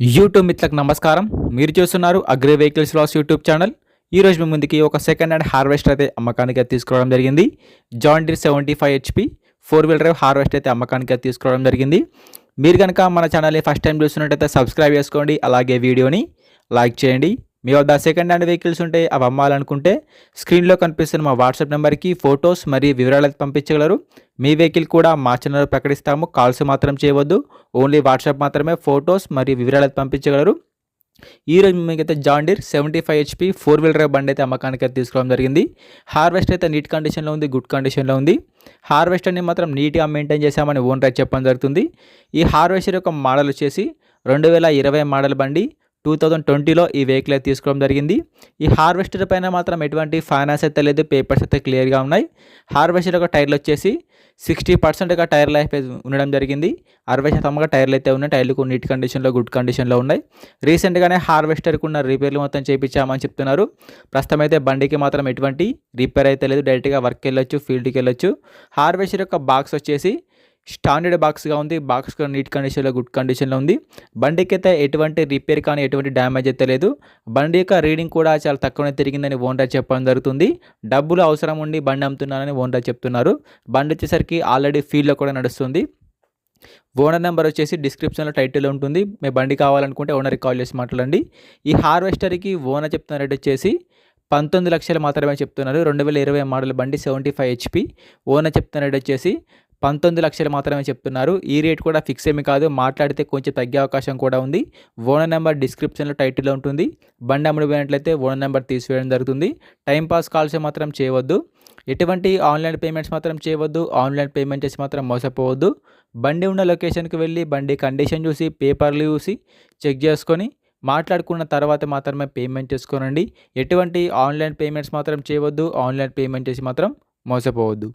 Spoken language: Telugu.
యూట్యూబ్ మిత్రులకు నమస్కారం. మీరు చూస్తున్నారు అగ్రి వెహికల్స్ లాస్ యూట్యూబ్ ఛానల్. ఈ రోజు మీ ముందుకి ఒక సెకండ్ హ్యాండ్ హార్వెస్టర్ అయితే అమ్మకానికి అయితే తీసుకురావడం జరిగింది. John seventy five HP four wheeler drive అయితే అమ్మకానికి అయితే తీసుకురావడం జరిగింది. మీరు కనుక మన ఛానల్ని ఫస్ట్ టైం చూస్తున్నట్టయితే సబ్స్క్రైబ్ చేసుకోండి. అలాగే వీడియోని లైక్ చేయండి. మీ వద్ద సెకండ్ హ్యాండ్ వెహికల్స్ ఉంటే అవి అమ్మాలనుకుంటే స్క్రీన్లో కనిపిస్తున్న మా వాట్సాప్ నెంబర్కి ఫొటోస్ మరియు వివరాలు అయితే పంపించగలరు. మీ వెహికల్ కూడా మా ఛానల్ ప్రకటిస్తాము. కాల్స్ మాత్రం చేయవద్దు. ఓన్లీ వాట్సాప్ మాత్రమే ఫొటోస్ మరియు వివరాలు పంపించగలరు. ఈ రోజు అయితే John Deere seventy five HP four wheeler బండి అయితే అమ్మకానికి అయితే తీసుకోవడం జరిగింది. హార్వెస్ట్ అయితే నీట్ కండిషన్లో ఉంది గుడ్ కండిషన్లో ఉంది. హార్వెస్టర్ని మాత్రం నీట్గా మెయింటైన్ చేశామని ఓన్ రైట్ చెప్పడం జరుగుతుంది. ఈ హార్వెస్టర్ యొక్క మోడల్ వచ్చేసి రెండు వేల ఇరవై మోడల్ బండి టూ థౌజండ్ ట్వంటీలో ఈ వెహికల్ అయితే తీసుకోవడం జరిగింది. ఈ హార్వెస్టర్ పైన మాత్రం ఎటువంటి ఫైనాన్స్ అయితే లేదు పేపర్స్ అయితే క్లియర్గా ఉన్నాయి. హార్వెస్టర్ యొక్క టైర్లు వచ్చేసి సిక్స్టీ పర్సెంట్గా టైర్ లైఫ్ అయితే ఉండడం జరిగింది. అరవై శాతంగా టైర్లు అయితే ఉన్నాయి. టైర్లు నీట్ కండిషన్లో గుడ్ కండిషన్లో ఉన్నాయి. రీసెంట్గానే హార్వెస్టర్కి ఉన్న రిపేర్లు మొత్తం చేయించామని చెప్తున్నారు. ప్రస్తుతం అయితే బండికి మాత్రం ఎటువంటి రిపేర్ అయితే లేదు. డైరెక్ట్గా వర్క్కి వెళ్ళొచ్చు ఫీల్డ్కి వెళ్ళొచ్చు. హార్వెస్టర్ యొక్క బాక్స్ వచ్చేసి స్టాండర్డ్ బాక్స్గా ఉంది. బాక్స్ కూడా నీట్ కండిషన్లో గుడ్ కండిషన్లో ఉంది. బండికి అయితే ఎటువంటి రిపేర్ కానీ ఎటువంటి డ్యామేజ్ అయితే లేదు. బండి యొక్క రీడింగ్ కూడా చాలా తక్కువనే తిరిగిందని ఓనర్ చెప్పడం జరుగుతుంది. డబ్బులు అవసరం ఉండి బండి అమ్ముతున్నారని ఓనర్ చెప్తున్నారు. బండి వచ్చేసరికి ఆల్రెడీ ఫీల్డ్లో కూడా నడుస్తుంది. ఓనర్ నెంబర్ వచ్చేసి డిస్క్రిప్షన్లో టైటిల్ ఉంటుంది. మీ బండి కావాలనుకుంటే ఓనర్కి కాల్ చేసి మాట్లాడండి. ఈ హార్వెస్టర్కి ఓనర్ చెప్తున్న రేట్ వచ్చేసి పంతొమ్మిది లక్షలు మాత్రమే చెప్తున్నారు. రెండు వేల ఇరవై మోడల్ బండి సెవెంటీ ఫైవ్ హెచ్పి. ఓనర్ చెప్తున్న రేట్ వచ్చేసి పంతొమ్మిది లక్షలు మాత్రమే చెప్తున్నారు. ఈ రేట్ కూడా ఫిక్స్ ఏమి కాదు. మాట్లాడితే కొంచెం తగ్గే అవకాశం కూడా ఉంది. ఓనర్ నెంబర్ డిస్క్రిప్షన్లో టైటిల్లో ఉంటుంది. బండి అమ్ముడిపోయినట్లయితే ఓనర్ నెంబర్ తీసివేయడం జరుగుతుంది. టైంపాస్ కాల్స్ మాత్రం చేయవద్దు. ఎటువంటి ఆన్లైన్ పేమెంట్స్ మాత్రం చేయవద్దు. ఆన్లైన్ పేమెంట్ చేసి మాత్రం మోసపోవద్దు. బండి ఉన్న లొకేషన్కి వెళ్ళి బండి కండిషన్ చూసి పేపర్లు చూసి చెక్ చేసుకొని మాట్లాడుకున్న తర్వాత మాత్రమే పేమెంట్ చేసుకోనండి. ఎటువంటి ఆన్లైన్ పేమెంట్స్ మాత్రం చేయవద్దు. ఆన్లైన్ పేమెంట్ చేసి మాత్రం మోసపోవద్దు.